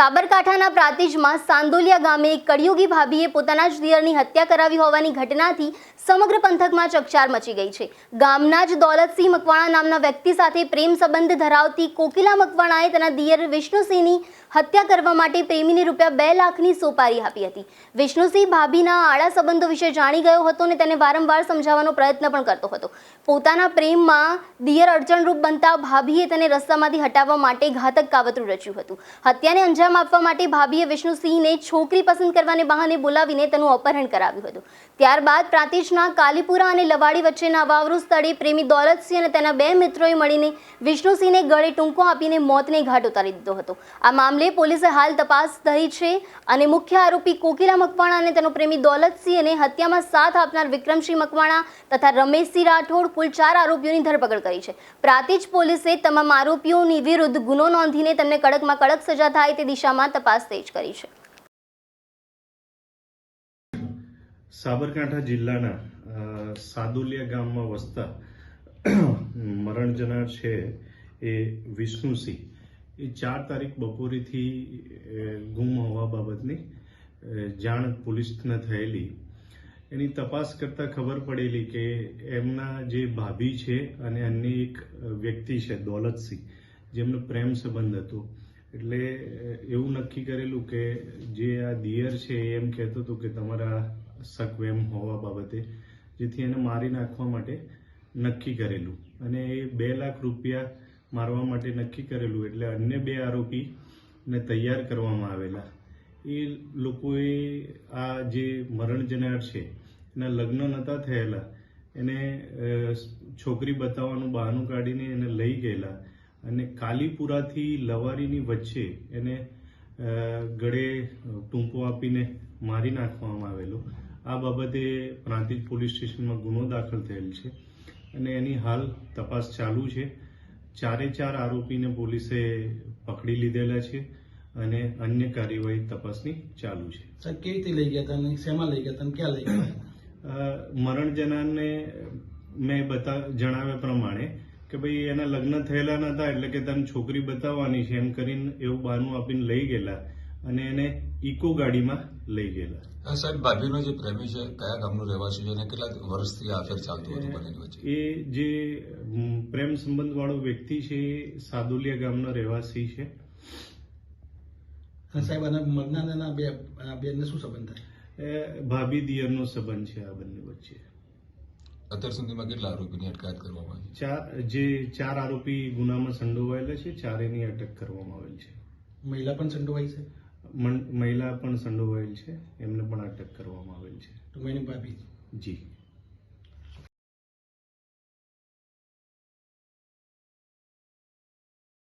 સાબરકાંઠાના પ્રાતિજમાં સાંદોલિયા ગામે એક કળિયુગી ભાભીએ પોતાના જ દિયરની હત્યા કરાવી હોવાની ઘટનાથી સમગ્ર પંથકમાં ચકચાર મચી ગઈ છે. ગામના જ દોલતસિંહ મકવાણા નામના વ્યક્તિ સાથે પ્રેમ સંબંધ ધરાવતી કોકિલા મકવાણાએ તેના દિયર વિષ્ણુસિંહની હત્યા કરવા માટે પ્રેમીને રૂપિયા બે લાખની સોપારી આપી હતી. વિષ્ણુસિંહ ભાભીના આડા સંબંધો વિશે જાણી ગયો હતો અને તેને વારંવાર સમજાવવાનો પ્રયત્ન પણ કરતો હતો. પોતાના પ્રેમમાં દિયર અડચણરૂપ બનતા ભાભીએ તેને રસ્તામાંથી હટાવવા માટે ઘાતક કાવતરું રચ્યું હતું. હત્યાને અંજામ આપવા માટે ભાભીએ વિષ્ણુસિંહને છોકરી પસંદ કરવાને બહાને બોલાવીને તેનું અપહરણ કરાવ્યું હતું. ત્યારબાદ પ્રાંતિજના કાલીપુરા અને લવાડી વચ્ચેના વાવરૂ સ્થળે પ્રેમી દોલતસિંહ અને તેના બે મિત્રોએ મળીને વિષ્ણુસિંહને ગળે ટૂંકો આપીને મોતને ઘાટ ઉતારી દીધો હતો. આ મામલે પોલીસે હાલ તપાસ ધરી છે અને મુખ્ય આરોપી કોકિલા મકવાણા અને તેનો પ્રેમી દોલતસિંહ અને હત્યામાં સાથ આપનાર વિક્રમસિંહ મકવાણા તથા રમેશસિંહ રાઠોડ કુલ ચાર આરોપીઓની ધરપકડ કરી છે. પ્રાતિજ પોલીસે તમામ આરોપીઓની વિરુદ્ધ ગુનો નોંધીને તેમને કડકમાં કડક સજા થાય તે દિશામાં તપાસ તેજ કરી છે. સાબરકાંઠા જિલ્લાના સાદુલિયા ગામમાં વસતા મરણ છે એ વિષ્ણુસિંહ. એ ચાર તારીખ બપોરેથી ગુમ હોવા બાબતની જાણ પોલીસને થયેલી. એની તપાસ કરતા ખબર પડેલી કે એમના જે ભાભી છે અને અન્ય એક વ્યક્તિ છે, દોલતસિંહ, જેમનો પ્રેમ સંબંધ હતો. એટલે એવું નક્કી કરેલું કે જે આ દિયર છે એમ કહેતો હતો કે તમારા સકવેમ હોવા બાબતે, જેથી એને મારી નાખવા માટે નક્કી કરેલું. અને એ બે લાખ રૂપિયા મારવા માટે નક્કી કરેલું એટલે અન્ય બે આરોપીને તૈયાર કરવામાં આવેલા. એ લોકોએ આ જે મરણ જનાર છે, એના લગ્ન નહોતા થયેલા. એને છોકરી બતાવવાનું બહાનું કાઢીને એને લઈ ગયેલા. અને કાલીપુરાથી લવારીની વચ્ચે એને ગળે ટૂંપો આપીને મારી નાખવામાં આવેલો. આ બાબતે પ્રાંતિજ પોલીસ સ્ટેશનમાં ગુનો દાખલ થયેલ છે. અને એની હાલ તપાસ ચાલુ છે. ચારે ચાર આરોપીને પોલીસે પકડી લીધેલા છે અને અન્ય કાર્યવાહી તપાસની ચાલુ છે સાહેબ કેવી રીતે લઈ ગયા હતા અને શેમાં લઈ ગયા હતા અને ક્યાં લઈ ગયા હતા? મરણ જનારને મેં બતા જણાવ્યા પ્રમાણે કે ભાઈ એના લગ્ન થયેલા નતા એટલે કે તને છોકરી બતાવવાની છે એમ કરીને એવું બહાનું આપીને લઈ ગયેલા અને એને ઇકો ગાડીમાં લઈ ગયેલા. સાહેબ ભાભીનો જે પ્રેમી છે કયા ગામનો રહેવાસી છે અને કેટલા વર્ષથી આ અફેર ચાલતું હતું બંનેની વચ્ચે? એ જે પ્રેમ સંબંધ વાળો વ્યક્તિ છે એ સાદુલિયા ગામનો રહેવાસી છે. અને સાહેબ અને મગના બે બેનને શું સંબંધ થાય? ભાભી દિયરનો સંબંધ છે આ બંને વચ્ચે. અત્યાર સુધીમાં કેટલા આરોપીની અટકાયત કરવામાં આવી ચાર જે ચાર આરોપી ગુનામાં સંડોવાયેલા છે ચારેની અટક કરવામાં આવેલ છે. મહિલા પણ સંડોવાઈ છે? મહિલા પણ સંડોવાયેલ છે. એમને પણ અટક કરવામાં આવેલ છે. તો એની ભાભી. જી.